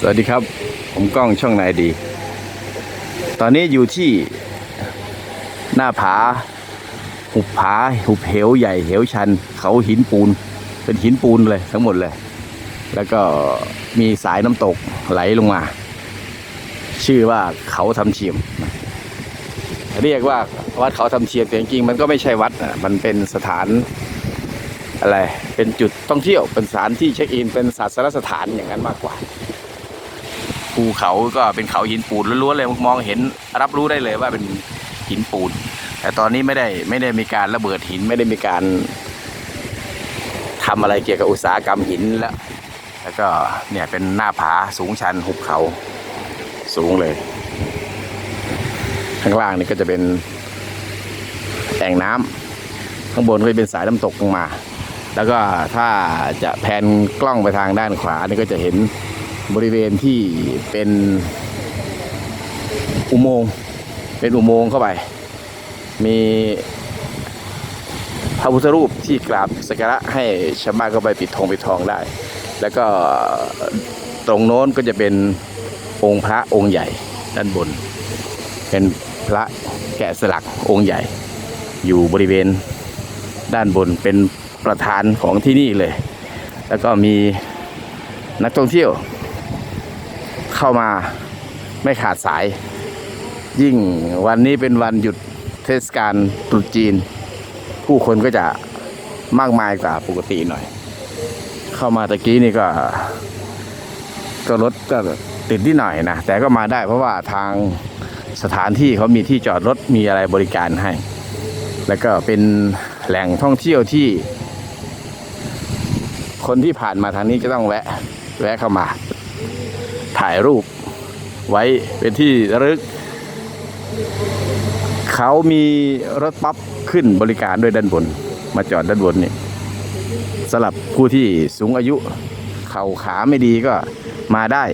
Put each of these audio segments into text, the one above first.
สวัสดีครับ ผมกล้องช่องนายดี ตอนนี้อยู่ที่หน้าผา หุบผา หุบเหวใหญ่ เหวชัน เขาหินปูน เป็นหินปูนเลยทั้งหมดเลย แล้วก็มีสายน้ำตกไหลลงมา ชื่อว่าเขาทำเชียม เรียกว่าวัดเขาทำเชียมแต่จริงๆมันก็ไม่ใช่วัดมันเป็นสถานอะไร เป็นจุดท่องเที่ยว เป็นสถานที่เช็คอิน เป็นศาสนสถานอย่างนั้นมากกว่า ภูเขาก็เป็นเขาหินปูนล้วนๆเลยมองเห็นรับรู้ได้เลยว่าเป็นหินปูน แต่ตอนนี้ไม่ได้ไม่ได้มีการระเบิดหินไม่ได้มีการทำอะไรเกี่ยวกับอุตสาหกรรมหินแล้ว แล้วก็เนี่ยเป็นหน้าผาสูงชันหุบเขาสูงเลย ข้างล่างนี่ก็จะเป็นแอ่งน้ำข้างบนก็จะเป็นสายน้ำตกลงมา แล้วก็ถ้าจะแพนกล้องไปทางด้านขวานี่ก็จะเห็น บริเวณที่เป็นอุโมงค์เป็นอุโมงค์เข้าไป มีพระพุทธรูปที่กราบสักการะให้ชาวบ้านเข้าไปปิดทองปิดทองได้ แล้วก็ตรงโน้นก็จะเป็นองค์พระองค์ใหญ่ด้านบน เป็นพระแกะสลักองค์ใหญ่ อยู่บริเวณด้านบนเป็นประธานของที่นี่เลย แล้วก็มีนักท่องเที่ยว เข้ามาไม่ขาดสาย ยิ่งวันนี้เป็นวันหยุดเทศกาลตรุษจีน ผู้คนก็จะมากมายกว่าปกติหน่อย เข้ามาตะกี้นี่ก็ก็รถก็ติดนิดหน่อยนะ แต่ก็มาได้เพราะว่าทางสถานที่เขามีที่จอดรถมีอะไรบริการให้ แล้วก็เป็นแหล่งท่องเที่ยวที่ คนที่ผ่านมาทางนี้จะต้องแวะ แวะเข้ามา ถ่ายรูปไว้เป็นที่ระลึก เขามีรถปั๊บขึ้นบริการด้วยด้านบน มาจอดด้านบนนี่สำหรับผู้ที่สูงอายุ เข่าขาไม่ดีก็มาได้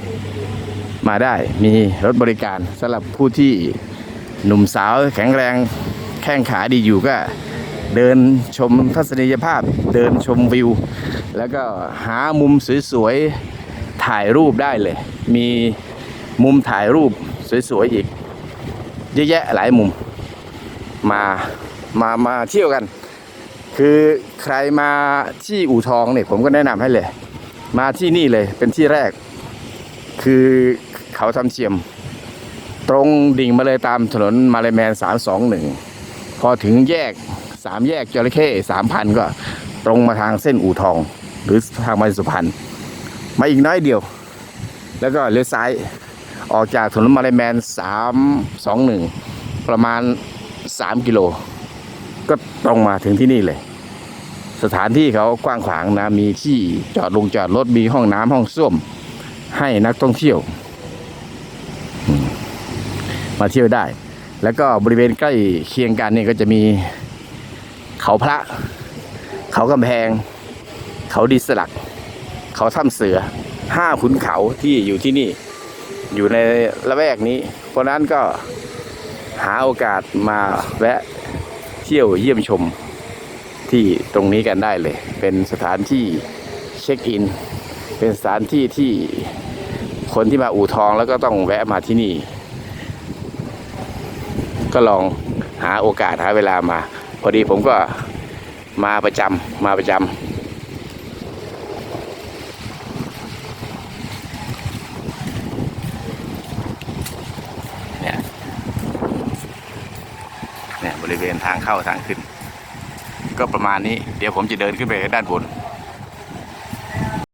มาได้มีรถบริการสำหรับผู้ที่หนุ่มสาวแข็งแรงแข้งขาดีอยู่ก็เดินชมทัศนียภาพ เดินชมวิว แล้วก็หามุมสวยๆ ถ่ายรูปได้เลย มีมุมถ่ายรูปสวยๆอีก เยอะแยะหลายมุม มามามาเที่ยวกัน คือใครมาที่อู่ทองเนี่ยผมก็แนะนำให้เลย มาที่นี่เลยเป็นที่แรก คือเขาทำเชียม ตรงดิ่งมาเลยตามถนนมาเลแมน 321 พอถึงแยกสามแยกจระเข้สามพันก็ตรงมาทางเส้นอู่ทอง หรือทางมาสุพรรณ มาอีกน้อยเดียว แล้วก็เลี้ยวซ้าย ออกจากถนนมาเลแมน321ประมาณ3กิโล ก็ตรงมาถึงที่นี่เลย สถานที่เขากว้างขวางนะ มีที่จอดลงจอดรถมีห้องน้ำห้องส้วม ให้นักท่องเที่ยว มาเที่ยวได้ แล้วก็บริเวณใกล้เคียงกันเนี่ยก็จะมีเขาพระ เขากำแพง เขาดีสลัก เขาถ้ำเสือห้าขุนเขาที่อยู่ที่นี่ อยู่ในละแวกนี้ เพราะนั้นก็หาโอกาสมาแวะเที่ยวเยี่ยมชมที่ตรงนี้กันได้เลย เป็นสถานที่เช็คอิน เป็นสถานที่ที่คนที่มาอู่ทองแล้วก็ต้องแวะมาที่นี่ ก็ลองหาโอกาสหาเวลามา พอดีผมก็มาประจำมาประจำ เนี่ยบริเวณทางเข้าทางขึ้น ก็ประมาณนี้เดี๋ยวผมจะเดินขึ้นไปด้านบน